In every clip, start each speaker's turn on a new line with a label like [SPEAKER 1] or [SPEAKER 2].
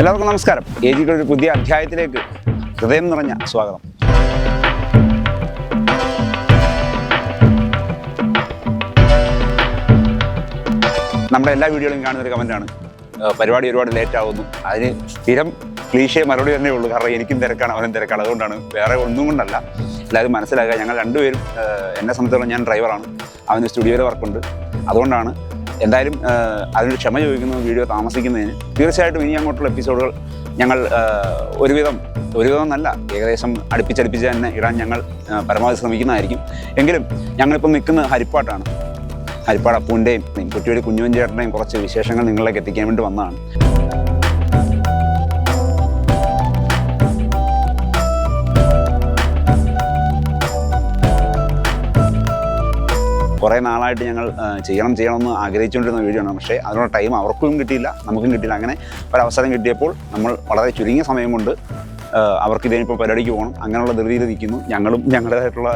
[SPEAKER 1] എല്ലാവർക്കും നമസ്കാരം. A G ഒരു പുതിയ അധ്യായത്തിലേക്ക് ഹൃദയം നിറഞ്ഞ സ്വാഗതം. നമ്മുടെ എല്ലാ വീഡിയോയിലും കാണുന്ന ഒരു പരിപാടി ഒരുപാട് ലേറ്റ് ആവുന്നു. അതിന് സ്ഥിരം ക്ലീശയെ മറുപടി തന്നെ ഉള്ളൂ. കാരണം എനിക്കും തിരക്കാണ് അവനും തിരക്കാണ്. അതുകൊണ്ടാണ് വേറെ ഒന്നും കൊണ്ടല്ല. എല്ലാവരും മനസ്സിലാക്കുക ഞങ്ങൾ രണ്ടുപേരും എന്നെ സംബന്ധിച്ചിടത്തോളം ഞാൻ ഡ്രൈവറാണ് അവന് സ്റ്റുഡിയോയിൽ വർക്കുണ്ട് അതുകൊണ്ടാണ് എന്തായാലും അതിനൊരു ക്ഷമ ചോദിക്കുന്ന വീഡിയോ താമസിക്കുന്നതിന്. തീർച്ചയായിട്ടും ഇനി അങ്ങോട്ടുള്ള എപ്പിസോഡുകൾ ഞങ്ങൾ ഒരുവിധം ഒരുവിധം എന്നല്ല ഏകദേശം അടുപ്പിച്ചടുപ്പിച്ച് തന്നെ ഇടാൻ ഞങ്ങൾ പരമാവധി ശ്രമിക്കുന്നതായിരിക്കും. എങ്കിലും ഞങ്ങളിപ്പോൾ നിൽക്കുന്നത് ഹരിപ്പാട്ടാണ്. ഹരിപ്പാട് അപ്പൂന്റെയും കുട്ടിയുടെ കുഞ്ഞുവൻ ചേട്ടന്റെയും കുറച്ച് വിശേഷങ്ങൾ നിങ്ങളിലേക്ക് എത്തിക്കാൻ വേണ്ടി വന്നതാണ്. കുറേ നാളായിട്ട് ഞങ്ങൾ ചെയ്യണം ചെയ്യണമെന്ന് ആഗ്രഹിച്ചുകൊണ്ടിരുന്ന വീഡിയോ ആണ്. പക്ഷേ അതിനുള്ള ടൈം അവർക്കും കിട്ടിയില്ല നമുക്കും കിട്ടിയില്ല. അങ്ങനെ ഒരവസരം കിട്ടിയപ്പോൾ നമ്മൾ വളരെ ചുരുങ്ങിയ സമയം കൊണ്ട് അവർക്ക് ഇതിനിപ്പോൾ പരിപാടിക്ക് പോകണം. അങ്ങനെയുള്ള ധൃതിയിൽ നിൽക്കുന്നു. ഞങ്ങളും ഞങ്ങളുടേതായിട്ടുള്ള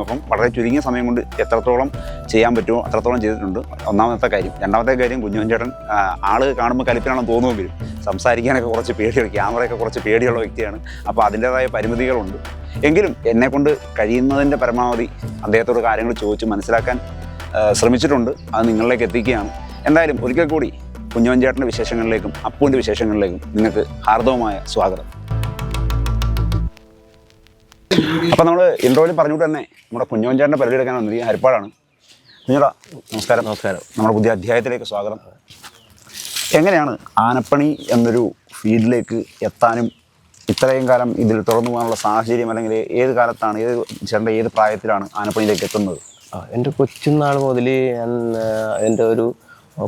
[SPEAKER 1] അപ്പം വളരെ ചുരുങ്ങിയ സമയം കൊണ്ട് എത്രത്തോളം ചെയ്യാൻ പറ്റുമോ അത്രത്തോളം ചെയ്തിട്ടുണ്ട്. ഒന്നാമത്തെ കാര്യം. രണ്ടാമത്തെ കാര്യം കുഞ്ഞുവൻ ചേട്ടൻ ആൾ കാണുമ്പോൾ കലിപ്പിലാണെന്ന് തോന്നുമെങ്കിലും സംസാരിക്കാനൊക്കെ കുറച്ച് പേടിയുള്ള ക്യാമറയൊക്കെ കുറച്ച് പേടിയുള്ള വ്യക്തിയാണ്. അപ്പോൾ അതിന്റേതായ പരിമിതികളുണ്ട്. എങ്കിലും എന്നെക്കൊണ്ട് കഴിയുന്നതിന്റെ പരമാവധി അദ്ദേഹത്തോട് കാര്യങ്ങൾ ചോദിച്ച് മനസ്സിലാക്കാൻ ശ്രമിച്ചിട്ടുണ്ട്. അത് നിങ്ങളിലേക്ക് എത്തിക്കുകയാണ്. എന്തായാലും ഒരിക്കൽ കൂടി കുഞ്ഞുവൻ ചേട്ടന്റെ വിശേഷങ്ങളിലേക്കും അപ്പുവിന്റെ വിശേഷങ്ങളിലേക്കും നിങ്ങൾക്ക് ഹാർദവമായ സ്വാഗതം. അപ്പം നമ്മൾ ഇൻട്രോയിൽ പറഞ്ഞുകൊണ്ട് തന്നെ നമ്മുടെ കുഞ്ഞുവൻ ചേട്ടന്റെ പരിപാടി എടുക്കാൻ വന്നിരിക്കുന്നത് ഹരിപ്പാടാണ്. കുഞ്ഞുടാ നമസ്കാരം. നമസ്കാരം. നമ്മുടെ പുതിയ അധ്യായത്തിലേക്ക് സ്വാഗതം. എങ്ങനെയാണ് ആനപ്പണി എന്നൊരു ഫീൽഡിലേക്ക് എത്താനും ഇത്രയും കാലം ഇതിൽ തുറന്നു പോകാനുള്ള സാഹചര്യം അല്ലെങ്കിൽ ഏത് കാലത്താണ് ഏത് ചേട്ടന്റെ ഏത് പ്രായത്തിലാണ് ആനപ്പണിയിലേക്ക് എത്തുന്നത്?
[SPEAKER 2] എന്റെ കൊച്ചുനാൾ മുതൽ ഞാൻ എന്റെ ഒരു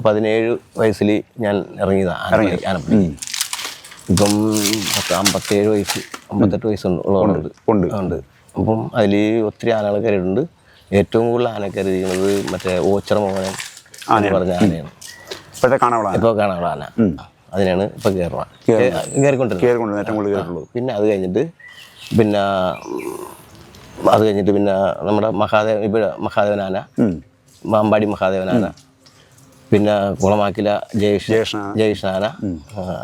[SPEAKER 2] പതിനേഴ് വയസ്സിൽ ഞാൻ ഇറങ്ങിയതാണ് ആനപ്പണി. ആനപ്പണി. ഇപ്പം പത്ത് അമ്പത്തേഴ് വയസ്സ്. അമ്പത്തെട്ട് വയസ്സുണ്ട്
[SPEAKER 1] ഉണ്ട്.
[SPEAKER 2] ഉണ്ട്. അപ്പം അതിൽ ഒത്തിരി ആനകൾ കരുതുന്നുണ്ട് ഏറ്റവും കൂടുതൽ ആന കയറിയിരിക്കുന്നത് മറ്റേ ഓച്ചറ മോഹനൻ എന്ന് പറഞ്ഞ ആനയാണ്.
[SPEAKER 1] ഇപ്പോഴത്തെ
[SPEAKER 2] ഇപ്പോൾ കാണാനുള്ള ആന. അതിനാണ് ഇപ്പോൾ കയറുക കയറിക്കൊണ്ടിരുന്നത്. പിന്നെ അത് കഴിഞ്ഞിട്ട് പിന്നെ അത് കഴിഞ്ഞിട്ട് പിന്നെ നമ്മുടെ മഹാദേവ ഇപ്പോൾ മഹാദേവനാന
[SPEAKER 1] ആന.
[SPEAKER 2] മാമ്പാടി മഹാദേവനാന പിന്നെ കുളമാക്കില ജയേഷ്
[SPEAKER 1] ജയേഷനാന.
[SPEAKER 2] ആന.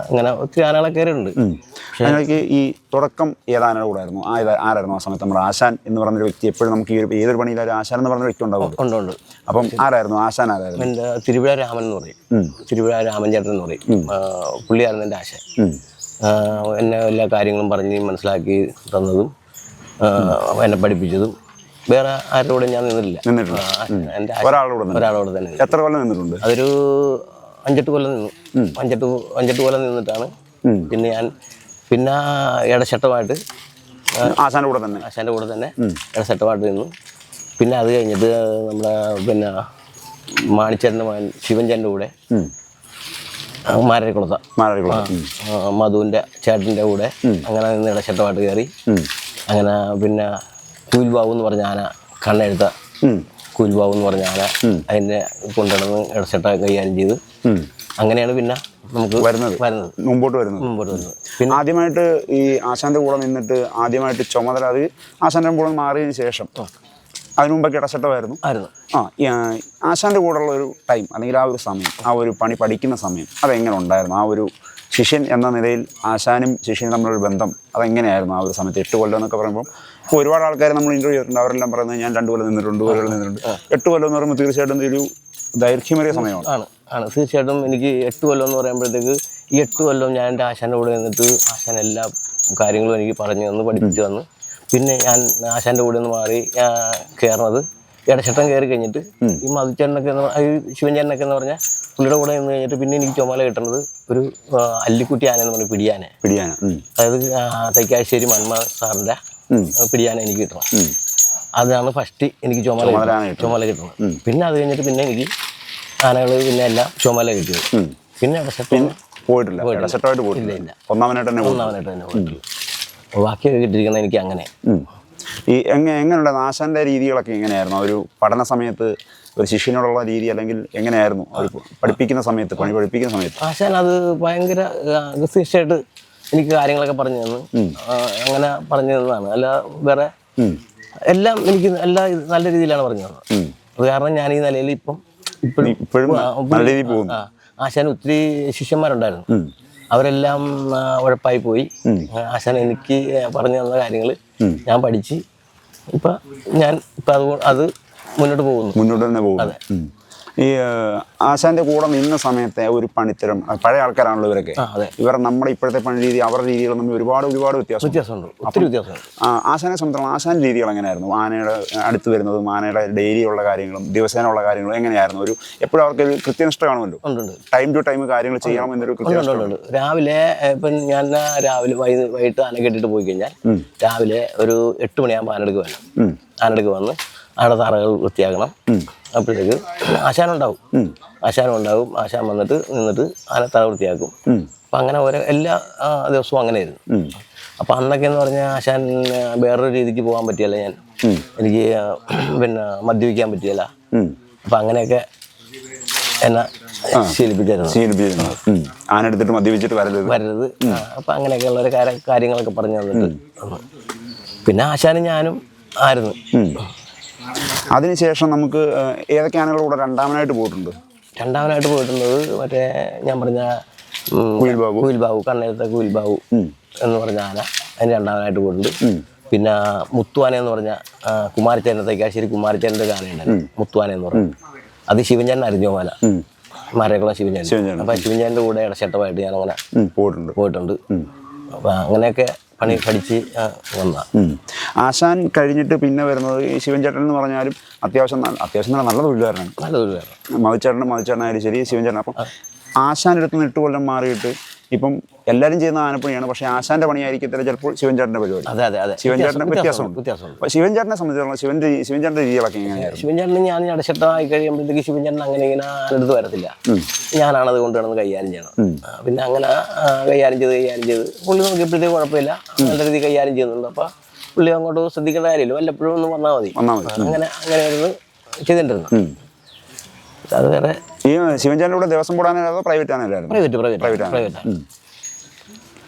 [SPEAKER 2] അങ്ങനെ ഒത്തിരി ആനകളെ കയറിയിട്ടുണ്ട്.
[SPEAKER 1] അതിലേക്ക് ഈ തുടക്കം ഏതാനും കൂടെ ആയിരുന്നു ആ ആരായിരുന്നു ആ സമയത്ത്? നമ്മുടെ ആശാൻ എന്ന് പറഞ്ഞൊരു വ്യക്തി എപ്പോഴും നമുക്ക് ഈ ഒരു ഏതൊരു പണിയിലും ആശാൻ എന്ന് പറഞ്ഞ വ്യക്തി ഉണ്ടാവും
[SPEAKER 2] ഉണ്ട് ഉണ്ട്.
[SPEAKER 1] അപ്പം ആരായിരുന്നു? ആശാൻ ആരായിരുന്നു?
[SPEAKER 2] എന്റെ തിരുവിഴ രാമൻ എന്ന് പറയും. തിരുവിഴ രാമൻ ചേട്ടൻ എന്ന് പറയും. പുള്ളിയായിരുന്നു എന്റെ
[SPEAKER 1] ആശാൻ.
[SPEAKER 2] എന്നെ എല്ലാ കാര്യങ്ങളും പറഞ്ഞ് മനസ്സിലാക്കി തന്നതും എന്നെ പഠിപ്പിച്ചതും. വേറെ ആരുടെ കൂടെ ഞാൻ നിന്നില്ല
[SPEAKER 1] നിന്നിട്ടുണ്ട്.
[SPEAKER 2] എന്റെ
[SPEAKER 1] ഒരാളോട്
[SPEAKER 2] തന്നെ
[SPEAKER 1] എത്ര കൊല്ലം നിന്നിട്ടുണ്ട്?
[SPEAKER 2] അതൊരു അഞ്ചെട്ട് കൊല്ലം നിന്നു. അഞ്ചെട്ട് അഞ്ചെട്ട് കൊല്ലം നിന്നിട്ടാണ് പിന്നെ ഞാൻ പിന്നെ ഇടശട്ടമായിട്ട്
[SPEAKER 1] ആശാന്റെ കൂടെ തന്നെ.
[SPEAKER 2] ആശാന്റെ കൂടെ തന്നെ ഇടശട്ടമായിട്ട് നിന്നു. പിന്നെ അത് കഴിഞ്ഞിട്ട് നമ്മുടെ പിന്നെ മാണിച്ചേരന്റെ മകൻ ശിവഞ്ചന്റെ കൂടെ മാരരിക്കുളത്ത
[SPEAKER 1] മാരാരിക്കുളം ഉം.
[SPEAKER 2] ആ, മധുവിന്റെ ചേട്ടന്റെ കൂടെ അങ്ങനെ നിന്ന് ഇടശട്ടമായിട്ട് കയറി. അങ്ങനെ പിന്നെ കൂൽബാബു എന്ന് പറഞ്ഞ ആന കണ്ണെഴുത്ത കൂൽബാബു എന്ന് പറഞ്ഞ ആന അതിനെ കൊണ്ടുവന്ന് ഇടച്ചിട്ട കൈകാര്യം ചെയ്ത് അങ്ങനെയാണ് പിന്നെ നമുക്ക്
[SPEAKER 1] വരുന്നത്.
[SPEAKER 2] വരുന്നത്.
[SPEAKER 1] മുമ്പോട്ട് വരുന്നത്.
[SPEAKER 2] മുമ്പോട്ട് വരുന്നത്. പിന്നെ
[SPEAKER 1] ആദ്യമായിട്ട് ഈ ആശാന്റെ കൂടെ നിന്നിട്ട് ആദ്യമായിട്ട് ചുമതല അത് ആശാന്റെ കൂടെ മാറിയതിന് ശേഷം അതിനു മുമ്പൊക്കെ ഇടച്ചട്ടമായിരുന്നു
[SPEAKER 2] ആയിരുന്നു.
[SPEAKER 1] ആ ആശാന്റെ കൂടെ ആശാന്റെ കൂടെയുള്ള ഒരു ടൈം അല്ലെങ്കിൽ ആ ഒരു സമയം ആ ഒരു പണി പഠിക്കുന്ന സമയം അതെങ്ങനെ ഉണ്ടായിരുന്നു? ആ ഒരു ശിഷ്യൻ എന്ന നിലയിൽ ആശാനും ശിഷ്യനും തമ്മിലൊരു ബന്ധം അതെങ്ങനെയായിരുന്നു? ആ ഒരു സമയത്ത് എട്ട് കൊല്ലം എന്നൊക്കെ പറയുമ്പോൾ ഒരുപാട് ആൾക്കാരെ നമ്മൾ ഇന്റർവ്യൂ ചെയ്തിട്ടുണ്ട്. അവരെല്ലാം പറയുന്നത് ഞാൻ രണ്ടു കൊല്ലം നിന്നിട്ടുണ്ട് ഒരു കൊല്ലം നിന്നിട്ടുണ്ട്. എട്ട് കൊല്ലം എന്ന് പറയുമ്പോൾ തീർച്ചയായിട്ടും ഇതൊരു ദൈർഘ്യമേറിയ സമയമാണ്.
[SPEAKER 2] ആണ് ആണ്. തീർച്ചയായിട്ടും എനിക്ക് എട്ട് കൊല്ലം എന്ന് പറയുമ്പോഴത്തേക്ക് ഈ എട്ട് കൊല്ലം ഞാൻ എന്റെ ആശാന്റെ കൂടെ നിന്നിട്ട് ആശാൻ എല്ലാ കാര്യങ്ങളും എനിക്ക് പറഞ്ഞു തന്നു പഠിപ്പിച്ചു തന്നു. പിന്നെ ഞാൻ ആശാന്റെ കൂടെ നിന്ന് മാറി ഞാൻ കയറുന്നത് ഇടച്ചട്ടം കയറി കഴിഞ്ഞിട്ട് ഈ മധുച്ചേട്ടനൊക്കെ ശിവഞ്ചേട്ടനൊക്കെ എന്ന് പറഞ്ഞാൽ പുള്ളിയുടെ കൂടെ നിന്ന് കഴിഞ്ഞിട്ട് പിന്നെ എനിക്ക് ചുമല കിട്ടുന്നത് ഒരു അല്ലിക്കുട്ടി ആന എന്ന് പറഞ്ഞ പിടിയാന.
[SPEAKER 1] പിടിയാന.
[SPEAKER 2] അതായത് തൈക്കാശ്ശേരി മന്മ സാറിന്റെ
[SPEAKER 1] ഉം.
[SPEAKER 2] പിടിയാന എനിക്ക് കിട്ടണം. അതാണ് ഫസ്റ്റ് എനിക്ക് ചുമല. ചുമല കിട്ടുന്നത് പിന്നെ അത് കഴിഞ്ഞിട്ട് പിന്നെ എനിക്ക് ആനകൾ പിന്നെ എല്ലാം ചുമല കിട്ടിയത്. പിന്നെ ബാക്കി
[SPEAKER 1] പോയിട്ടില്ല. ഇടച്ചട്ടമായിട്ട് പോയിട്ടില്ല.
[SPEAKER 2] ഇല്ല.
[SPEAKER 1] ഒന്നാമനായിട്ട് തന്നെ പോയി
[SPEAKER 2] ഒന്നാമനായിട്ട് തന്നെ പോയിട്ടുള്ളൂ ബാക്കിയൊക്കെ കിട്ടിയിരിക്കുന്നത് എനിക്ക് അങ്ങനെ.
[SPEAKER 1] ഈ എങ്ങനെ എങ്ങനെയുള്ള നാശാന്റെ രീതികളൊക്കെ എങ്ങനെയായിരുന്നു? ഒരു പഠന സമയത്ത് ഒരു ശിഷ്യനോടുള്ള രീതി അല്ലെങ്കിൽ എങ്ങനെയായിരുന്നു? പഠിപ്പിക്കുന്ന സമയത്ത് പണി പഠിപ്പിക്കുന്ന സമയത്ത്?
[SPEAKER 2] ആശാൻ അത് ഭയങ്കര തീർച്ചയായിട്ട് എനിക്ക് കാര്യങ്ങളൊക്കെ പറഞ്ഞു തന്നു. അങ്ങനെ പറഞ്ഞു തന്നതാണ്. അല്ല വേറെ എല്ലാം എനിക്ക് എല്ലാ നല്ല രീതിയിലാണ് പറഞ്ഞു തന്നത്. അത് കാരണം ഞാൻ ഈ നിലയിൽ ഇപ്പം ഇപ്പോഴും ആശാൻ ഒത്തിരി ശിഷ്യന്മാരുണ്ടായിരുന്നു. അവരെല്ലാം ഉഴപ്പായി പോയി. ആശാൻ എനിക്ക് പറഞ്ഞു തന്ന കാര്യങ്ങൾ ഞാൻ പഠിച്ച് ഇപ്പം ഞാൻ ഇപ്പം അത് അത് മുന്നോട്ട് പോകുന്നു.
[SPEAKER 1] മുന്നോട്ട് തന്നെ പോകും ഉം. ഈ ആശാന്റെ കൂടെ നിന്ന സമയത്തെ ഒരു പണിത്തരം പഴയ ആൾക്കാരാണല്ലോ ഇവരൊക്കെ. ഇവർ നമ്മുടെ ഇപ്പോഴത്തെ പണി രീതി അവരുടെ രീതികൾ തമ്മിൽ ഒരുപാട് ഒരുപാട് വ്യത്യാസം.
[SPEAKER 2] വ്യത്യാസമുണ്ട്. ഒത്തിരി വ്യത്യാസമുണ്ട്.
[SPEAKER 1] ആശാനെ സംബന്ധിച്ചിടത്തോളം ആശാന്റെ രീതികൾ എങ്ങനെയായിരുന്നു ആനയുടെ അടുത്ത് വരുന്നതും ആനയുടെ ഡെയിലി ഉള്ള കാര്യങ്ങളും ദിവസേന ഉള്ള കാര്യങ്ങളും എങ്ങനെയായിരുന്നു? ഒരു എപ്പോഴും അവർക്ക് ഒരു കൃത്യനിഷ്ഠ കാണുമല്ലോ. ടൈം ടു ടൈം കാര്യങ്ങൾ ചെയ്യണം എന്നൊരു
[SPEAKER 2] രാവിലെ ഇപ്പം ഞാൻ രാവിലെ വൈകു- വൈകിട്ട് ആന കെട്ടിട്ട് പോയി കഴിഞ്ഞാൽ രാവിലെ ഒരു എട്ട് മണിയാകുമ്പോൾ ആനടുക്ക്
[SPEAKER 1] വരണം.
[SPEAKER 2] ആനടുക്ക് വന്ന് ആടെ തറകൾ വൃത്തിയാക്കണം. അപ്പോഴത്തേക്ക് ആശാനുണ്ടാവും. ആശാനം ഉണ്ടാവും ആശാൻ വന്നിട്ട് നിന്നിട്ട് ആന തല വൃത്തിയാക്കും. അപ്പം അങ്ങനെ ഓരോ എല്ലാ ദിവസവും അങ്ങനെയായിരുന്നു.
[SPEAKER 1] ആയിരുന്നു
[SPEAKER 2] അപ്പം അന്നൊക്കെ എന്ന് പറഞ്ഞാൽ ആശാൻ വേറൊരു രീതിക്ക് പോകാൻ പറ്റിയല്ല ഞാൻ. എനിക്ക് പിന്നെ മദ്യപിക്കാൻ പറ്റിയല്ല. അപ്പം അങ്ങനെയൊക്കെ എന്നെ ശീലിപ്പിച്ചായിരുന്നു.
[SPEAKER 1] ആന എടുത്തിട്ട് മദ്യപിച്ചിട്ട് വരരുത്.
[SPEAKER 2] വരരുത്. അപ്പം അങ്ങനെയൊക്കെയുള്ള ഒരു കാര്യങ്ങളൊക്കെ പറഞ്ഞു തന്നിട്ട് പിന്നെ ആശാനും ഞാനും ആയിരുന്നു.
[SPEAKER 1] അതിനുശേഷം നമുക്ക് ഏതൊക്കെയാണ് ഏതൊക്കെ ആനകളുടെ കൂടെ രണ്ടാമനായിട്ട് പോയിട്ടുണ്ട്?
[SPEAKER 2] രണ്ടാമനായിട്ട് പോയിട്ടുള്ളത് മറ്റേ ഞാൻ പറഞ്ഞ
[SPEAKER 1] കുയിൽബാബു. കുയിൽബാബു
[SPEAKER 2] കുയിൽ കണ്ണേരത്തെ
[SPEAKER 1] കുയിൽബാബു
[SPEAKER 2] എന്ന് പറഞ്ഞ ആന. അതിന് രണ്ടാമനായിട്ട് പോയിട്ടുണ്ട്. പിന്നെ മുത്തുവാന എന്ന് പറഞ്ഞ ആ, തൈക്കാശ്ശേരി കുമാരചേനന്റെ ഒരു മുത്തുവാന എന്ന് പറഞ്ഞു അത് ശിവൻചാൻ അറിഞ്ഞോ മല മാരേക്കുളം ശിവൻചാൻ. അപ്പം ശിവൻചാന്റെ കൂടെ ഇടച്ചേട്ടമായിട്ട് ഞാൻ അങ്ങനെ
[SPEAKER 1] പോയിട്ടുണ്ട്.
[SPEAKER 2] പോയിട്ടുണ്ട്. അപ്പം അങ്ങനെയൊക്കെ പണി പഠിച്ച് വന്ന.
[SPEAKER 1] ആശാൻ കഴിഞ്ഞിട്ട് പിന്നെ വരുന്നത് ഈ ശിവൻ ചേട്ടൻ എന്ന് പറഞ്ഞാലും അത്യാവശ്യം അത്യാവശ്യം നല്ല നല്ല തൊഴിലുകാരനാണ്.
[SPEAKER 2] നല്ല വേണം
[SPEAKER 1] മതിച്ചേട്ടൻ മതിച്ചേട്ടനായാലും ശരി ശിവൻ ചേട്ടൻ അപ്പം ആശാൻ എടുത്ത് നിന്ന് എട്ട് കൊല്ലം മാറിയിട്ട് ഇപ്പം എല്ലാവരും ചെയ്യുന്ന ആനപ്പണിയാണ് പക്ഷെ ആശാന്റെ പണിയായിരിക്കത്തില്ല ചിലപ്പോൾ ശിവൻചാട്ടന്റെ പരിപാടി.
[SPEAKER 2] അതെ അതെ അതെ.
[SPEAKER 1] ശിവൻ ചേട്ടന്റെ വ്യത്യാസമുണ്ട്
[SPEAKER 2] വ്യത്യാസമുണ്ട്
[SPEAKER 1] അപ്പോൾ ശിവൻ ചേട്ടനെ സംബന്ധിച്ചിടത്തോളം ശിവന്റെ ശിവൻ ചേട്ടന്റെ രീതികളൊക്കെ എങ്ങനെയായിരുന്നു?
[SPEAKER 2] ശിവൻചേട്ടന് ഞാൻ അടച്ചിട്ടായി കഴിയുമ്പോഴത്തേക്ക് ശിവൻചാട്ടൻ അങ്ങനെ ഇങ്ങനെ അടുത്ത് വരത്തില്ല. ഞാനാണത് കൊണ്ട് കിടന്ന് കൈകാര്യം ചെയ്യണം. പിന്നെ അങ്ങനെ കൈകാര്യം ചെയ്ത് കൈകാര്യം ചെയ്ത്. പുള്ളി നോക്കിയപ്പോഴത്തേക്ക് കുഴപ്പമില്ല. നല്ല രീതിയിൽ കൈകാര്യം ചെയ്യുന്നുണ്ട്. അപ്പോൾ പുള്ളി അങ്ങോട്ട് ശ്രദ്ധിക്കേണ്ട കാര്യമില്ല. വല്ലപ്പോഴും ഒന്ന് വന്നാൽ മതി. അങ്ങനെ അങ്ങനെയായിരുന്നു
[SPEAKER 1] ചെയ്തിട്ടുണ്ടായിരുന്നു.
[SPEAKER 2] അത് വേറെ
[SPEAKER 1] ഈ ശിവൻ കൂടെ ദിവസം പോടാനോ അതോ പ്രൈവറ്റ് ആണല്ലായിരുന്നു
[SPEAKER 2] പ്രൈവറ്റ് പ്രൈവറ്റ് പ്രൈവറ്റ്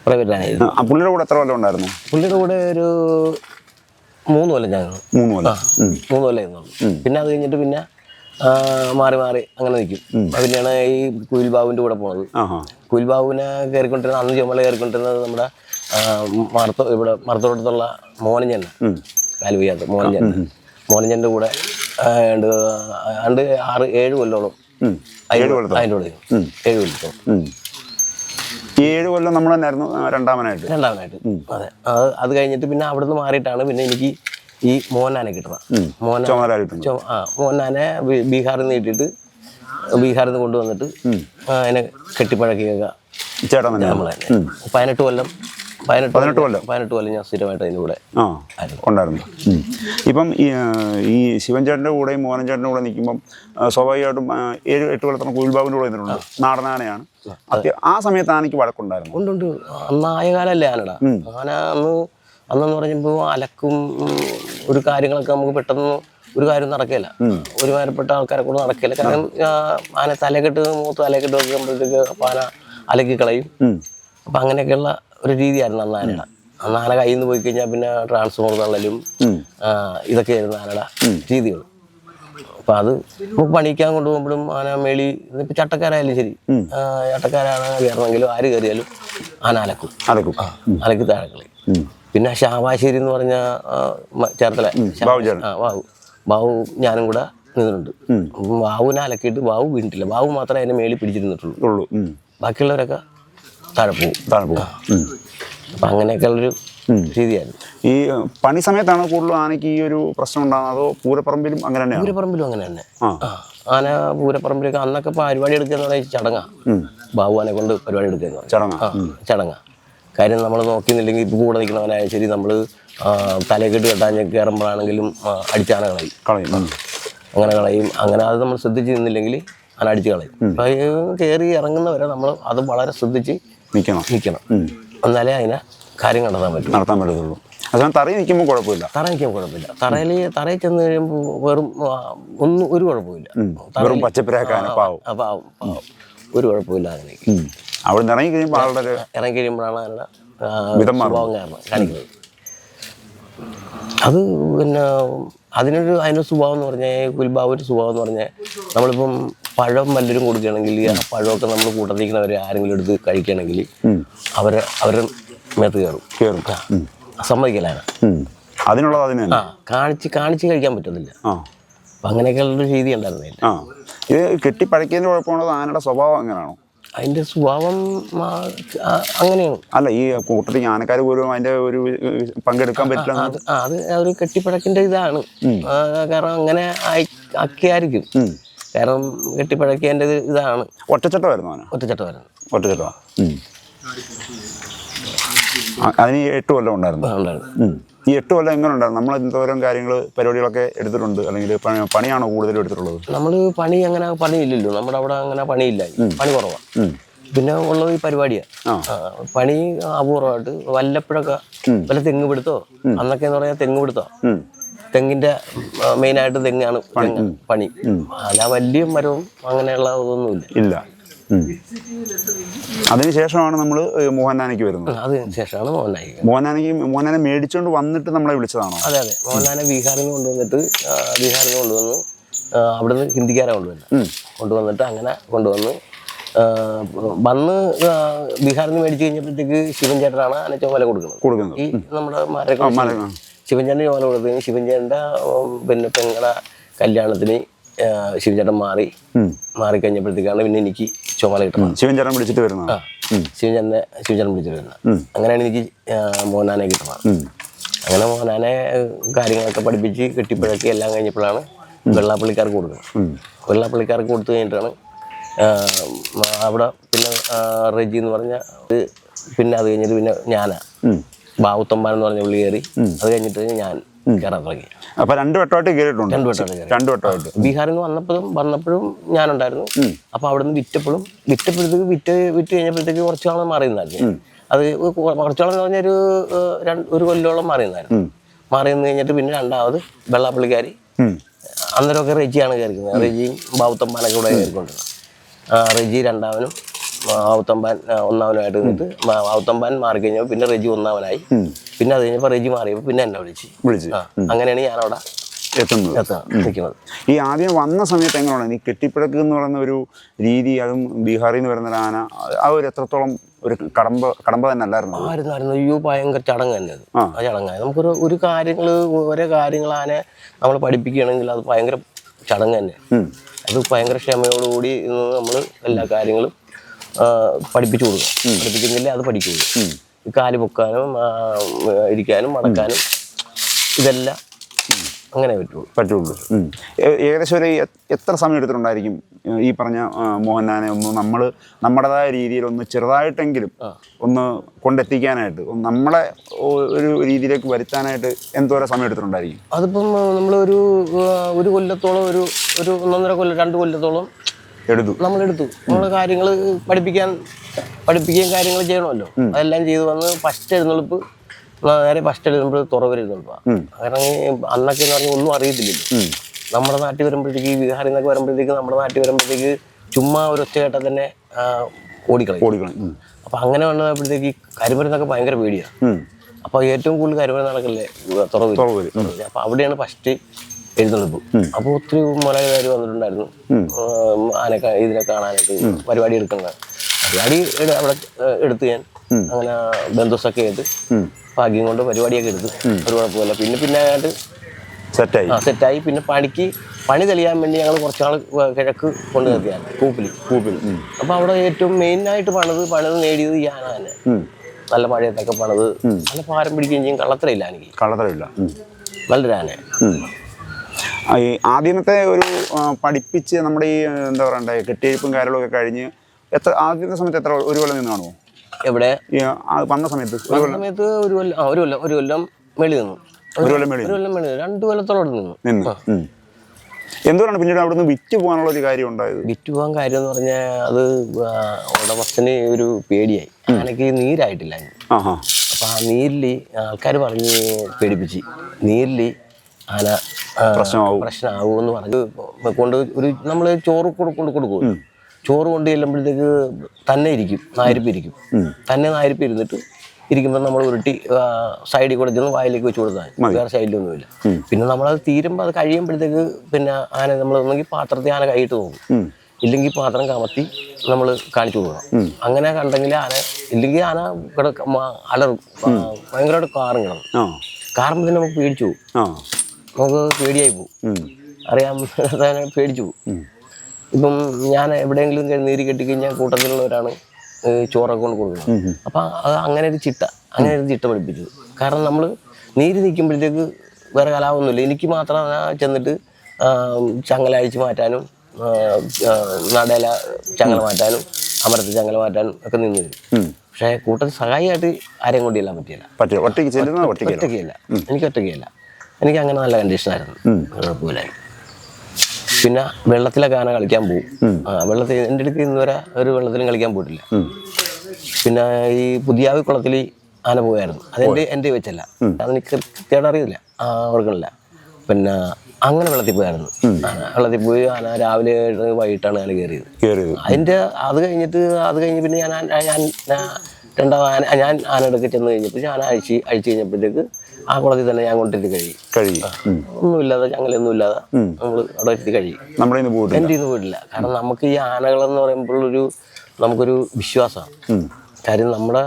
[SPEAKER 2] പ്രൈവറ്റ് ആയിരുന്നു
[SPEAKER 1] ആ പുള്ളിയുടെ കൂടെ എത്ര കൊല്ലം ഉണ്ടായിരുന്നു?
[SPEAKER 2] പുള്ളിയുടെ കൂടെ ഒരു മൂന്ന് കൊല്ലം ഞങ്ങൾ
[SPEAKER 1] മൂന്ന് കൊല്ലം. ഉം.
[SPEAKER 2] മൂന്ന് കൊല്ലം ഇരുന്നുള്ളൂ. പിന്നെ അത് കഴിഞ്ഞിട്ട് പിന്നെ ആ, മാറി മാറി അങ്ങനെ നിൽക്കും. പിന്നെയാണ് ഈ കുയിൽ ബാബുവിന്റെ കൂടെ പോണത്.
[SPEAKER 1] ആഹാ.
[SPEAKER 2] കുയിൽ ബാബുവിനെ കയറിക്കൊണ്ടിരുന്ന അന്ന് ചുമല കയറിക്കൊണ്ടിരുന്നത് നമ്മുടെ ആ, മർത്ത ഇവിടെ മറത്തോട്ടത്തുള്ള മോനഞ്ഞൻ കാലുവയ്യാത്ത മോനഞ്ഞ മോനഞ്ഞൻ മോനഞ്ഞന്റെ കൂടെ ആ, ഉണ്ട് രണ്ട് ആറ് ഏഴ് കൊല്ലോളം അതിന്റെ. ഏഴ്
[SPEAKER 1] കൊല്ലം നമ്മൾ തന്നെയായിരുന്നു രണ്ടാമനായിട്ട്.
[SPEAKER 2] രണ്ടാമനായിട്ട്. അതെ. അത് അത് കഴിഞ്ഞിട്ട് പിന്നെ അവിടുന്ന് മാറിയിട്ടാണ് പിന്നെ എനിക്ക് ഈ മോനാനെ കിട്ടുന്നത് ചോ- ആ മോനാനെ ബി- ബീഹാറിൽ നിന്ന് കിട്ടിയിട്ട് ബീഹാറിൽ നിന്ന് കൊണ്ടുവന്നിട്ട് അതിനെ കെട്ടിപ്പഴക്കിയൊക്കെ
[SPEAKER 1] ചേട്ടൻ തന്നെ.
[SPEAKER 2] പതിനെട്ട് കൊല്ലം പതിനെട്ട്
[SPEAKER 1] കൊല്ലം.
[SPEAKER 2] പതിനെട്ട് കൊല്ലം ഞാൻ സ്ഥിരമായിട്ട് അതിന്റെ കൂടെ
[SPEAKER 1] ആ ഉണ്ടായിരുന്നു. ഇപ്പം ഈ ശിവൻചേട്ടന്റെ കൂടെയും മോഹനൻചേട്ടന്റെ കൂടെ നിൽക്കുമ്പം സ്വാഭാവികമായിട്ടും ഏഴ് എട്ട് കൊല്ലത്തിന് കുയിൽബാബിന്റെ കൂടെ നിന്നിട്ടുണ്ട്. നാടനാനയാണ് ആ. സമയത്ത് ആനയ്ക്ക് വഴക്കുണ്ടായിരുന്നു.
[SPEAKER 2] ഉണ്ട് ഉണ്ട്. അന്ന് ആയ കാലമല്ലേ ആനടാ ആന അന്ന് അന്നെന്ന് പറയുമ്പോൾ അലക്കും ഒരു കാര്യങ്ങളൊക്കെ നമുക്ക് പെട്ടെന്ന് ഒരു കാര്യം നടക്കില്ല. ഒരുമാരപ്പെട്ട ആൾക്കാരെ കൂടെ നടക്കില്ല. കാരണം ആന തലകെട്ട് മൂത്ത് തലകെട്ട് വെക്കുമ്പോഴത്തേക്ക് അപ്പം ആന അലക്കി കളയും. അപ്പം അങ്ങനെയൊക്കെയുള്ള ഒരു രീതിയായിരുന്നു അന്ന് ആനയുടെ അന്ന് ആന കയ്യിൽ നിന്ന് പോയി കഴിഞ്ഞാൽ പിന്നെ ട്രാൻസ്ഫോർ തള്ളലും ഇതൊക്കെ ഇതൊക്കെയായിരുന്നു ആനയുടെ രീതികൾ അപ്പം അത് നമുക്ക് പണിക്കാൻ കൊണ്ടുപോകുമ്പോഴും ആന മേളി ഇപ്പം ചട്ടക്കാരായാലും ശരി ചട്ടക്കാരാണ് കയറണമെങ്കിലും ആര് കയറിയാലും ആന അലക്കും.
[SPEAKER 1] അലക്കും.
[SPEAKER 2] അലക്കി താഴെ കളയും പിന്നെ ശാവാശ്ശേരി എന്ന് പറഞ്ഞ ചേർത്തല.
[SPEAKER 1] ബാബു
[SPEAKER 2] ബാബു. ഞാനും കൂടെ നിന്നിട്ടുണ്ട്. ബാബുവിനെ അലക്കിയിട്ട് ബാബു വീണിട്ടില്ല. ബാബു മാത്രമേ അതിനെ മേളിൽ പിടിച്ചിരുന്നിട്ടുള്ളൂ. ബാക്കിയുള്ളവരൊക്കെ താഴെ പോകും
[SPEAKER 1] താഴെ പോകും ഉം.
[SPEAKER 2] അപ്പം അങ്ങനെയൊക്കെയുള്ളൊരു രീതിയായിരുന്നു.
[SPEAKER 1] ഈ പണി സമയത്താണ് കൂടുതലും ആനയ്ക്ക് ഈ ഒരു പ്രശ്നം ഉണ്ടാകുന്നത് അതോ പൂരപ്പറമ്പിലും അങ്ങനെ തന്നെ
[SPEAKER 2] പൂരപ്പറമ്പിലും അങ്ങനെ തന്നെ. ആന പൂരപ്പറമ്പിലൊക്കെ അന്നൊക്കെ പരിപാടി എടുക്കുന്ന എന്ന് പറഞ്ഞാൽ ആനെ ബാബുവാനെ കൊണ്ട് പരിപാടി എടുക്കുന്ന
[SPEAKER 1] ചടങ്ങാ.
[SPEAKER 2] ചടങ്ങ ചടങ്ങാ. കാര്യം നമ്മൾ നോക്കിയിരുന്നില്ലെങ്കിൽ ഇപ്പോൾ കൂടെ നിൽക്കുന്നവനായാലും ശരി നമ്മൾ തലക്കെട്ട് കെട്ടാൻ കയറുമ്പോഴാണെങ്കിലും അടിച്ചാന കളയും.
[SPEAKER 1] കളയും.
[SPEAKER 2] അങ്ങനെ കളയും. അങ്ങനെ അത് നമ്മൾ ശ്രദ്ധിച്ച് നിന്നില്ലെങ്കിൽ ആന അടിച്ച് കളയും. കയറി ഇറങ്ങുന്നവരെ നമ്മൾ അത് വളരെ ശ്രദ്ധിച്ച്
[SPEAKER 1] നിൽക്കണം.
[SPEAKER 2] നിൽക്കണം. എന്നാലേ അതിനെ കാര്യം നടത്താൻ പറ്റും.
[SPEAKER 1] നടത്താൻ പറ്റത്തുള്ളൂ. അതേസമയം തറയിൽ നിൽക്കുമ്പോൾ കുഴപ്പമില്ല.
[SPEAKER 2] തറ നിൽക്കുമ്പോൾ കുഴപ്പമില്ല. തറയിൽ തറയിൽ ചെന്ന് കഴിയുമ്പോൾ വെറും ഒന്നും ഒരു കുഴപ്പമില്ല
[SPEAKER 1] വെറും പച്ചപ്പിരാക്കാന പാവം.
[SPEAKER 2] അപ്പോൾ ഒരു കുഴപ്പമില്ല അങ്ങനെ.
[SPEAKER 1] അവിടെ ഇറങ്ങി കഴിയുമ്പോൾ ആളുടെ
[SPEAKER 2] ഇറങ്ങി കഴിയുമ്പോഴാണ് സ്വഭാവം കാരണം കാണിക്കുന്നത്. അത് പിന്നെ അതിനൊരു അതിന്റെ സ്വഭാവം എന്ന് പറഞ്ഞാൽ കുൽബാബുവിന്റെ സ്വഭാവം എന്ന് പറഞ്ഞാൽ നമ്മളിപ്പം പഴം വല്ലവരും കൊടുക്കുകയാണെങ്കിൽ ആ പഴമൊക്കെ നമ്മൾ കൂട്ടത്തിരിക്കുന്നവർ ആരെങ്കിലും എടുത്ത് കഴിക്കുകയാണെങ്കിൽ അവരെ അവരെ മേത്ത് കയറും.
[SPEAKER 1] കയറും.
[SPEAKER 2] സമ്മതിക്കലാണ്.
[SPEAKER 1] അതിനുള്ളത് അതിന്
[SPEAKER 2] ആ കാണിച്ച് കാണിച്ച് കഴിക്കാൻ
[SPEAKER 1] പറ്റുന്നില്ല.
[SPEAKER 2] അപ്പം അങ്ങനെയൊക്കെയുള്ളൊരു രീതി ഉണ്ടായിരുന്നില്ല
[SPEAKER 1] ഇത് കെട്ടിപ്പഴക്കിയതിന്റെ കുഴപ്പമാണോ ആനയുടെ സ്വഭാവം എങ്ങനെയാണോ
[SPEAKER 2] അതിന്റെ സ്വഭാവം അങ്ങനെയാണ്.
[SPEAKER 1] അല്ല ഈ കൂട്ടത്തിൽ ആനക്കാർ പോലും അതിന്റെ ഒരു പങ്കെടുക്കാൻ പറ്റില്ല
[SPEAKER 2] അത് ഒരു കെട്ടിപ്പഴക്കിന്റെ ഇതാണ്. കാരണം അങ്ങനെ ആക്കിയായിരിക്കും. കാരണം കെട്ടിപ്പഴക്കിയതിന്റെ ഇതാണ്.
[SPEAKER 1] ഒറ്റച്ചട്ടമായിരുന്നു ആന
[SPEAKER 2] ഒറ്റച്ചട്ട വരുന്നത്
[SPEAKER 1] ഒറ്റച്ചട്ടമാണ് അതിന് എട്ട് കൊല്ലം ഉണ്ടായിരുന്നു.
[SPEAKER 2] ഉണ്ടായിരുന്നു.
[SPEAKER 1] ഈ എട്ട് കൊല്ലം എങ്ങനെ ഉണ്ടായിരുന്നു? നമ്മൾ എന്തോരം കാര്യങ്ങൾ പരിപാടികളൊക്കെ എടുത്തിട്ടുണ്ട്? അല്ലെങ്കിൽ പണിയാണോ കൂടുതലും എടുത്തിട്ടുള്ളത്?
[SPEAKER 2] നമ്മൾ പണി അങ്ങനെ പണിയില്ലല്ലോ. നമ്മുടെ അവിടെ അങ്ങനെ പണിയില്ല. പണി കുറവാണ് പിന്നെ ഉള്ളത് ഈ പരിപാടിയാണ് പണി അപൂർവമായിട്ട് വല്ലപ്പോഴൊക്കെ വല്ല തെങ്ങ് പിടുത്തോ അന്നൊക്കെ എന്ന് പറഞ്ഞാൽ തെങ്ങ് പിടുത്തോ. തെങ്ങിന്റെ മെയിനായിട്ട് തെങ്ങാണ് പണി. അല്ല വലിയ മരവും അങ്ങനെയുള്ള ഇതൊന്നുമില്ല.
[SPEAKER 1] ഇല്ല. അതിനുശേഷമാണ് നമ്മൾ മോഹൻനാനയ്ക്ക് വരുന്നത്.
[SPEAKER 2] അതിനുശേഷമാണ് ശേഷമാണ് മോഹനായി
[SPEAKER 1] മോഹൻനാനയ്ക്ക് മോഹൻനാനെ മേടിച്ചുകൊണ്ട് വന്നിട്ട് നമ്മളെ വിളിച്ചതാണോ?
[SPEAKER 2] അതെ അതെ. മോഹൻനാനെ ബീഹാറിൽ നിന്ന് കൊണ്ടുവന്നിട്ട് ബീഹാറിൽ കൊണ്ടുവന്നു. അവിടുന്ന് ഹിന്ദിക്കാരെ കൊണ്ടുവന്നു കൊണ്ടുവന്നിട്ട് അങ്ങനെ കൊണ്ടുവന്നു. വന്ന് ബീഹാറിൽ നിന്ന് മേടിച്ചു കഴിഞ്ഞപ്പോഴത്തേക്ക് ശിവൻ ചേട്ടനാണ് അതിനെ വില കൊടുക്കുന്നത്.
[SPEAKER 1] കൊടുക്കുന്നത്.
[SPEAKER 2] ഈ നമ്മുടെ മരക്ക
[SPEAKER 1] മര- ആ.
[SPEAKER 2] കൊടുത്തു ശിവഞ്ചേട്ട പിന്നെ പെങ്ങളെ കല്യാണത്തിന് ആ, ശിവൻ ചേട്ടൻ മാറി. മാറി കഴിഞ്ഞപ്പോഴത്തേക്കാണ് പിന്നെ എനിക്ക് ചുമല കിട്ടുന്നത്.
[SPEAKER 1] ശിവൻ പിടിച്ചിട്ട് വരുന്നതാണ്
[SPEAKER 2] ശിവചന്ദ്രനെ ശിവചന്ദ്രൻ വിളിച്ചിട്ട് വരുന്നത്. അങ്ങനെയാണ് എനിക്ക് മോഹനാനെ കിട്ടുന്നത്. അങ്ങനെ മോഹനാനെ കാര്യങ്ങളൊക്കെ പഠിപ്പിച്ച് കെട്ടിപ്പഴക്കി എല്ലാം കഴിഞ്ഞപ്പോഴാണ് വെള്ളാപ്പള്ളിക്കാർക്ക് കൊടുക്കുന്നത് വെള്ളാപ്പള്ളിക്കാർക്ക് കൊടുത്തു കഴിഞ്ഞിട്ടാണ് അവിടെ പിന്നെ റെജി എന്ന് പറഞ്ഞ പിന്നെ അത് കഴിഞ്ഞിട്ട് പിന്നെ ഞാനാ. ബാവുത്തമ്പാൻ എന്ന് പറഞ്ഞ പുള്ളി കയറി. അത് കഴിഞ്ഞിട്ട് ഞാൻ കയറാൻ തുടങ്ങി.
[SPEAKER 1] അപ്പൊ രണ്ട് വട്ടമായിട്ട് കയറിയിട്ടുണ്ട്
[SPEAKER 2] രണ്ടു വട്ടമായിട്ട്
[SPEAKER 1] രണ്ട് വട്ടമായിട്ട്.
[SPEAKER 2] ബീഹാറിൽ നിന്ന് വന്നപ്പോഴും വന്നപ്പോഴും ഞാനുണ്ടായിരുന്നു. അപ്പൊ അവിടെ നിന്ന് വിറ്റപ്പോഴും വിറ്റപ്പോഴത്തേക്ക് വിറ്റ് വിറ്റ് കഴിഞ്ഞപ്പോഴത്തേക്ക് കുറച്ച് നാൾ മാറി നിന്നായിരുന്നു അത് കുറച്ചോളം എന്ന് പറഞ്ഞൊരു രണ്ട് ഒരു കൊല്ലോളം മാറി നിന്നായിരുന്നു മാറി നിന്ന് കഴിഞ്ഞിട്ട് പിന്നെ രണ്ടാമത് വെള്ളാപ്പള്ളിക്കാരി. അന്നേരമൊക്കെ റെജിയാണ് കയറിക്കുന്നത് റെജിയും ബാവുത്തമ്പാനൊക്കെ കൂടെ കയറിക്കൊണ്ടിരുന്നത് ആ, റെജി രണ്ടാമനും ബാവുത്തമ്പാൻ ഒന്നാമനായിട്ട് നിന്നിട്ട് ബാ- ബാവുത്തമ്പാൻ മാറിക്കഴിഞ്ഞപ്പോൾ പിന്നെ റെജി ഒന്നാമനായി. പിന്നെ അത് കഴിഞ്ഞപ്പോൾ റെജി മാറിയപ്പോൾ പിന്നെ എന്നെ വിളിച്ച്.
[SPEAKER 1] വിളിച്ച്.
[SPEAKER 2] അങ്ങനെയാണ് അങ്ങനെയാണ് അവിടെ
[SPEAKER 1] എത്തുന്നത്.
[SPEAKER 2] നിൽക്കുന്നത്.
[SPEAKER 1] ഈ ആദ്യം വന്ന സമയത്ത് എങ്ങനെയാണ്? ഈ കെട്ടിപ്പിടക്ക് എന്ന് പറയുന്ന ഒരു രീതി അതും ബീഹാറിൽ നിന്ന് വരുന്ന ആന ആ ഒരു എത്രത്തോളം ഒരു കടമ്പ കടമ്പ തന്നെ അല്ലായിരുന്നു?
[SPEAKER 2] ആയിരുന്നു ആയിരുന്നു അയ്യോ ഭയങ്കര ചടങ്ങ് തന്നെ അത്
[SPEAKER 1] ആ.
[SPEAKER 2] ചടങ്ങായി നമുക്കൊരു ഒരു കാര്യങ്ങൾ ഓരോ കാര്യങ്ങൾ ആനെ നമ്മൾ പഠിപ്പിക്കുകയാണെങ്കിൽ അത് ഭയങ്കര ചടങ്ങ് തന്നെ. അത് ഭയങ്കര ക്ഷമയോടുകൂടി നമ്മൾ എല്ലാ കാര്യങ്ങളും പഠിപ്പിച്ചു കൊടുക്കുക പഠിപ്പിച്ചെങ്കിലേ അത് പഠിക്കുള്ളൂ ഈ കാൽ പൊക്കാനും ഇരിക്കാനും മടക്കാനും ഇതെല്ലാം അങ്ങനെ പറ്റുള്ളൂ.
[SPEAKER 1] പറ്റുള്ളൂ. ഏകദേശം ഒരു എത്ര സമയം എടുത്തിട്ടുണ്ടായിരിക്കും ഈ പറഞ്ഞ മോഹൻലാലിനെ ഒന്ന് നമ്മൾ നമ്മുടേതായ രീതിയിൽ ഒന്ന് ചെറുതായിട്ടെങ്കിലും ഒന്ന് കൊണ്ടെത്തിക്കാനായിട്ട് നമ്മളെ ഒരു രീതിയിലേക്ക് വരുത്താനായിട്ട് എന്തോരം സമയം എടുത്തിട്ടുണ്ടായിരിക്കും?
[SPEAKER 2] അതിപ്പം നമ്മളൊരു ഒരു ഒരു കൊല്ലത്തോളം ഒരു ഒരു ഒന്നൊന്നര കൊല്ലം രണ്ട് കൊല്ലത്തോളം
[SPEAKER 1] എടുത്തു.
[SPEAKER 2] നമ്മളെടുത്തു. നമ്മൾ കാര്യങ്ങൾ പഠിപ്പിക്കാൻ പഠിപ്പിക്കുകയും കാര്യങ്ങൾ ചെയ്യണമല്ലോ. അതെല്ലാം ചെയ്തു വന്ന് ഫസ്റ്റ് എഴുന്നള്ളിപ്പ് നേരെ ഫസ്റ്റ് എഴുതുമ്പോൾ തുറവ് എഴുന്നള്ളിപ്പാണ് കാരണം അന്നൊക്കെ എന്ന് പറഞ്ഞാൽ ഒന്നും അറിയത്തില്ലല്ലോ. നമ്മുടെ നാട്ടിൽ വരുമ്പോഴത്തേക്ക് ഈ ബീഹാറിൽ നിന്നൊക്കെ വരുമ്പോഴത്തേക്ക് നമ്മുടെ നാട്ടിൽ വരുമ്പോഴത്തേക്ക് ചുമ്മാ ഒരു ഒറ്റ കേട്ടാൽ തന്നെ ഓടിക്കളയും. അപ്പൊ അങ്ങനെ വന്നപ്പോഴത്തേക്ക് ഈ കരിമരുന്നൊക്കെ ഭയങ്കര പേടിയാണ് അപ്പൊ ഏറ്റവും കൂടുതൽ കരിമരുന്ന് നടക്കല്ലേ തുറവ്
[SPEAKER 1] തുറവൂര്.
[SPEAKER 2] അപ്പോൾ അവിടെയാണ് ഫസ്റ്റ് എഴുന്നള്ളിപ്പ് അപ്പോൾ ഒത്തിരി മലയാളികാർ വന്നിട്ടുണ്ടായിരുന്നു. ആനെ ഇതിനെ കാണാനായിട്ട് പരിപാടി എടുക്കുന്നത് പരിപാടി അവിടെ എടുത്ത് ഞാൻ. അങ്ങനെ ബന്ധുസൊക്കെ ആയിട്ട് ഭാഗ്യം കൊണ്ട് പരിപാടിയൊക്കെ എടുത്ത്. ഒരു കുഴപ്പമില്ല. പിന്നെ പിന്നെ ആയിട്ട്
[SPEAKER 1] സെറ്റായി.
[SPEAKER 2] ആ സെറ്റായി. പിന്നെ പണിക്ക് പണി തെളിയാൻ വേണ്ടി ഞങ്ങൾ കുറച്ചാൾ കിഴക്ക് കൊണ്ടു നിർത്തിയാണ് കൂപ്പിൽ
[SPEAKER 1] കൂപ്പിൽ അപ്പൊ
[SPEAKER 2] അപ്പോൾ അവിടെ ഏറ്റവും മെയിനായിട്ട് പണിത് പണിത് നേടിയത് ഈ ആന തന്നെ. നല്ല പഴയത്തൊക്കെ പണിത്. നല്ല പാരം പിടിക്കുകയും ചെയ്യും. കള്ളത്തരയില്ല എനിക്ക്
[SPEAKER 1] കള്ളത്തരയില്ല ഉം. ഈ ആദ്യമത്തെ ഒരു പഠിപ്പിച്ച് നമ്മുടെ ഈ എന്താ പറയണ്ടേ കെട്ടിയിരിപ്പും കാര്യങ്ങളൊക്കെ കഴിഞ്ഞ് എത്ര ആദ്യത്തെ സമയത്ത് എത്ര ഒരു കൊല്ലം നിന്ന് കാണുമോ
[SPEAKER 2] എവിടെ?
[SPEAKER 1] വന്ന സമയത്ത്
[SPEAKER 2] സമയത്ത് ഒരു കൊല്ലം ഒരു കൊല്ലം ഒരു കൊല്ലം മേളി നിന്നു.
[SPEAKER 1] ഒരു കൊല്ലം മേളിൽ
[SPEAKER 2] ഒരു കൊല്ലം നിന്നു. രണ്ട് കൊല്ലത്തോളം നിന്നു.
[SPEAKER 1] നിന്ന്. എന്തുകൊണ്ടാണ് പിന്നീട് അവിടുന്ന് വിറ്റ് പോകാനുള്ള ഒരു കാര്യം ഉണ്ടായത്?
[SPEAKER 2] വിറ്റ് പോകാൻ കാര്യം എന്ന് പറഞ്ഞാൽ അത് ഉടമസ്ഥന് ഒരു പേടിയായി. എനിക്ക് നീരായിട്ടില്ല. അപ്പൊ ആ നീരിൽ ആൾക്കാർ പറഞ്ഞ് പേടിപ്പിച്ച്. നീരിൽ ആന പ്രശ്നമാകും
[SPEAKER 1] പ്രശ്നമാകും
[SPEAKER 2] എന്ന് പറഞ്ഞ് കൊണ്ട് ഒരു നമ്മൾ ചോറ് കൊണ്ട് കൊടുക്കും ചോറ് കൊണ്ട് ചെല്ലുമ്പോഴത്തേക്ക് തന്നെ ഇരിക്കും നായരിപ്പിരിക്കും തന്നെ നായരിപ്പിരുന്നിട്ട് ഇരിക്കുമ്പോൾ നമ്മൾ ഉരുട്ടി സൈഡിൽ കൂടെ ചെന്ന് വായിലേക്ക് വെച്ച് കൊടുത്താൽ വേറെ സൈഡിലൊന്നുമില്ല പിന്നെ നമ്മളത് തീരുമ്പോൾ അത് കഴിയുമ്പോഴത്തേക്ക് പിന്നെ ആന നമ്മൾ ഒന്നെങ്കിൽ പാത്രത്തിൽ ആന കൈയിട്ട് പോകും ഇല്ലെങ്കിൽ പാത്രം കമത്തി നമ്മൾ കാണിച്ചു കൊടുക്കണം. അങ്ങനെ കണ്ടെങ്കിൽ ആന ഇല്ലെങ്കിൽ ആന ഇവിടെ ക- മ- അലറും. ഭയങ്കരമായിട്ട് കാറും കിടന്നു കാറുമ്പോൾ തന്നെ നമുക്ക് പേടിച്ചു പോകും നമുക്ക് പേടിയായി പോകും. അറിയാൻ പേടിച്ചു പോകും ഇപ്പം ഞാൻ എവിടെയെങ്കിലും നീരി കെട്ടിക്കഴിഞ്ഞാൽ കൂട്ടത്തിലുള്ളവരാണ് ചോറൊക്കെ കൊണ്ട് കൊടുക്കുന്നത്. അപ്പം അത് അങ്ങനെ ഒരു ചിട്ട അങ്ങനെ ഒരു ചിട്ട പഠിപ്പിച്ചത് കാരണം നമ്മൾ നീര് നിൽക്കുമ്പോഴത്തേക്ക് വേറെ കലാവൊന്നുമില്ല. എനിക്ക് മാത്രം ചെന്നിട്ട് ചങ്ങല അഴിച്ചു മാറ്റാനും നടയില ചങ്ങല മാറ്റാനും അമരത്ത് ചങ്ങല മാറ്റാനും ഒക്കെ നിന്നു. പക്ഷേ കൂട്ടത്തിൽ സഹായിയായിട്ട് ആരെയും കൊണ്ടില്ല പറ്റിയില്ല.
[SPEAKER 1] പറ്റില്ല. ഒറ്റയ്ക്ക്
[SPEAKER 2] ഒറ്റയ്ക്കല്ല എനിക്ക് ഒറ്റയ്ക്കല്ല എനിക്ക് അങ്ങനെ നല്ല കണ്ടീഷനായിരുന്നു കുഴപ്പമില്ല. പിന്നെ വെള്ളത്തിലെ ആന കളിക്കാൻ പോകും ആ വെള്ളത്തിൽ എന്റെ അടുത്ത് ഇന്ന് വരെ ഒരു വെള്ളത്തിലും കളിക്കാൻ പോയിട്ടില്ല. പിന്നെ ഈ പുതിയാവി കുളത്തിൽ ആന പോയായിരുന്നു അതെന്റെ എന്റെ വെച്ചല്ല. അതെനിക്ക് കൃത്യമായിട്ട് അറിയില്ല. ആ ഓർക്കണില്ല. പിന്നെ അങ്ങനെ വെള്ളത്തിൽ പോയായിരുന്നു. വെള്ളത്തിൽ പോയി ആന രാവിലെ വൈകിട്ടാണ് ആന കയറിയത്.
[SPEAKER 1] അതിന്റെ
[SPEAKER 2] അതിന്റെ അത് കഴിഞ്ഞിട്ട് അത് കഴിഞ്ഞ് പിന്നെ ഞാൻ ഞാൻ ഞാൻ രണ്ടാം ആന ഞാൻ ആനയുടെ ചെന്ന് കഴിഞ്ഞപ്പോൾ ഞാൻ അഴിച്ച് അഴിച്ച് കഴിഞ്ഞപ്പോഴത്തേക്ക് ആ കുളത്തിൽ തന്നെ ഞാൻ കൊണ്ടിട്ട് കഴുകി
[SPEAKER 1] കഴിയും.
[SPEAKER 2] ഒന്നുമില്ലാതെ ചങ്ങലൊന്നുമില്ലാതെ ഇല്ലാതെ നമ്മൾ അവിടെ എത്തി കഴുകി
[SPEAKER 1] നമ്മുടെ ഇന്ന് പോയിട്ടില്ല
[SPEAKER 2] എന്റെ ഇന്ന് പോയിട്ടില്ല. കാരണം നമുക്ക് ഈ ആനകളെന്ന് പറയുമ്പോൾ ഒരു നമുക്കൊരു വിശ്വാസമാണ്. കാര്യം നമ്മുടെ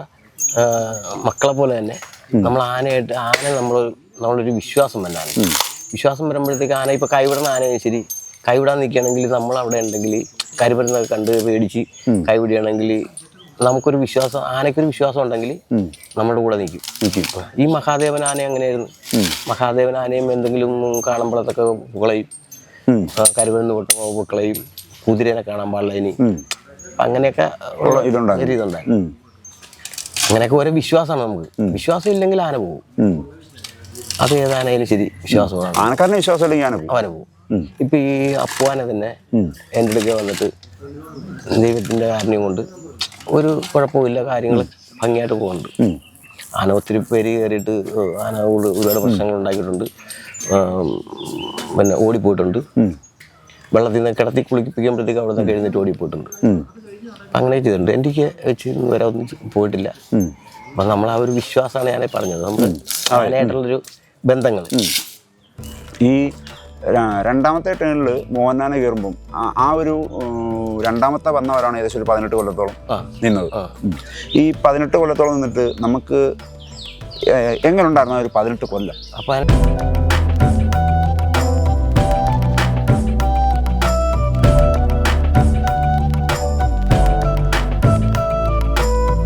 [SPEAKER 2] മക്കളെ പോലെ തന്നെ നമ്മൾ ആനയായിട്ട് ആന നമ്മൾ നമ്മളൊരു വിശ്വാസം തന്നെയാണ്. വിശ്വാസം വരുമ്പോഴത്തേക്ക് ആന ഇപ്പോൾ കൈവിടുന്ന ആനയും ശരി കൈവിടാൻ നിൽക്കുകയാണെങ്കിൽ നമ്മൾ അവിടെ ഉണ്ടെങ്കിൽ കരുപരുന്നൊക്കെ കണ്ട് പേടിച്ച് കൈവിടുകയാണെങ്കിൽ നമുക്കൊരു വിശ്വാസം ആനയ്ക്കൊരു വിശ്വാസം ഉണ്ടെങ്കിൽ നമ്മുടെ കൂടെ നിൽക്കും. ഈ മഹാദേവൻ ആന അങ്ങനെയായിരുന്നു മഹാദേവൻ ആനയും എന്തെങ്കിലും കാണുമ്പോഴത്തൊക്കെ പുകളയും കരുവന്ന് പൊട്ടുമ്പോൾ പുക്കളയും കുതിരേനെ കാണാൻ പാടില്ല ഇനി. അങ്ങനെയൊക്കെ ഉള്ള
[SPEAKER 1] ഇതുണ്ടായിരുന്നു.
[SPEAKER 2] അങ്ങനെയൊക്കെ ഓരോ വിശ്വാസമാണ് നമുക്ക്. വിശ്വാസം ഇല്ലെങ്കിൽ ആന പോകും. അത് ഏതാനായാലും ശരി വിശ്വാസമാണ്.
[SPEAKER 1] വിശ്വാസം വിശ്വാസമില്ലെങ്കിൽ ഞാൻ പോകും.
[SPEAKER 2] ഇപ്പൊ ഈ അപ്പുവാനെ തന്നെ എന്റെ അടുക്ക വന്നിട്ട് ദൈവത്തിന്റെ കാരണം കൊണ്ട് ഒരു കുഴപ്പമില്ല കാര്യങ്ങൾ ഭംഗിയായിട്ട് പോകുന്നുണ്ട്. ആന ഒത്തിരി പേര് കയറിയിട്ട് ആന ഒരുപാട് പ്രശ്നങ്ങൾ ഉണ്ടാക്കിയിട്ടുണ്ട്. പിന്നെ ഓടിപ്പോയിട്ടുണ്ട്. വെള്ളത്തിൽ നിന്ന് കിടത്തി കുളിപ്പിക്കുമ്പോഴത്തേക്ക് അവിടെ നിന്ന് എഴുന്നേറ്റ് ഓടിപ്പോയിട്ടുണ്ട്. അങ്ങനെ ചെയ്തിട്ടുണ്ട്. എനിക്ക് വെച്ച് വരെ ഒന്നും പോയിട്ടില്ല. അപ്പം നമ്മൾ ആ ഒരു വിശ്വാസമാണ് ഞാൻ പറഞ്ഞത്. നമ്മൾ ആനയായിട്ടുള്ളൊരു ബന്ധങ്ങൾ
[SPEAKER 1] ഈ രണ്ടാമത്തെ ടേണിൽ മോഹൻലാലിനെ കയറുമ്പം ആ- ഒരു രണ്ടാമത്തെ വന്നവരാണ് ഏകദേശം ഒരു പതിനെട്ട് കൊല്ലത്തോളം. നിന്നത്. ഈ പതിനെട്ട് കൊല്ലത്തോളം നിന്നിട്ട് നമുക്ക് എങ്ങനെ ഉണ്ടായിരുന്നു ഒരു പതിനെട്ട് കൊല്ലം?
[SPEAKER 2] അപ്പം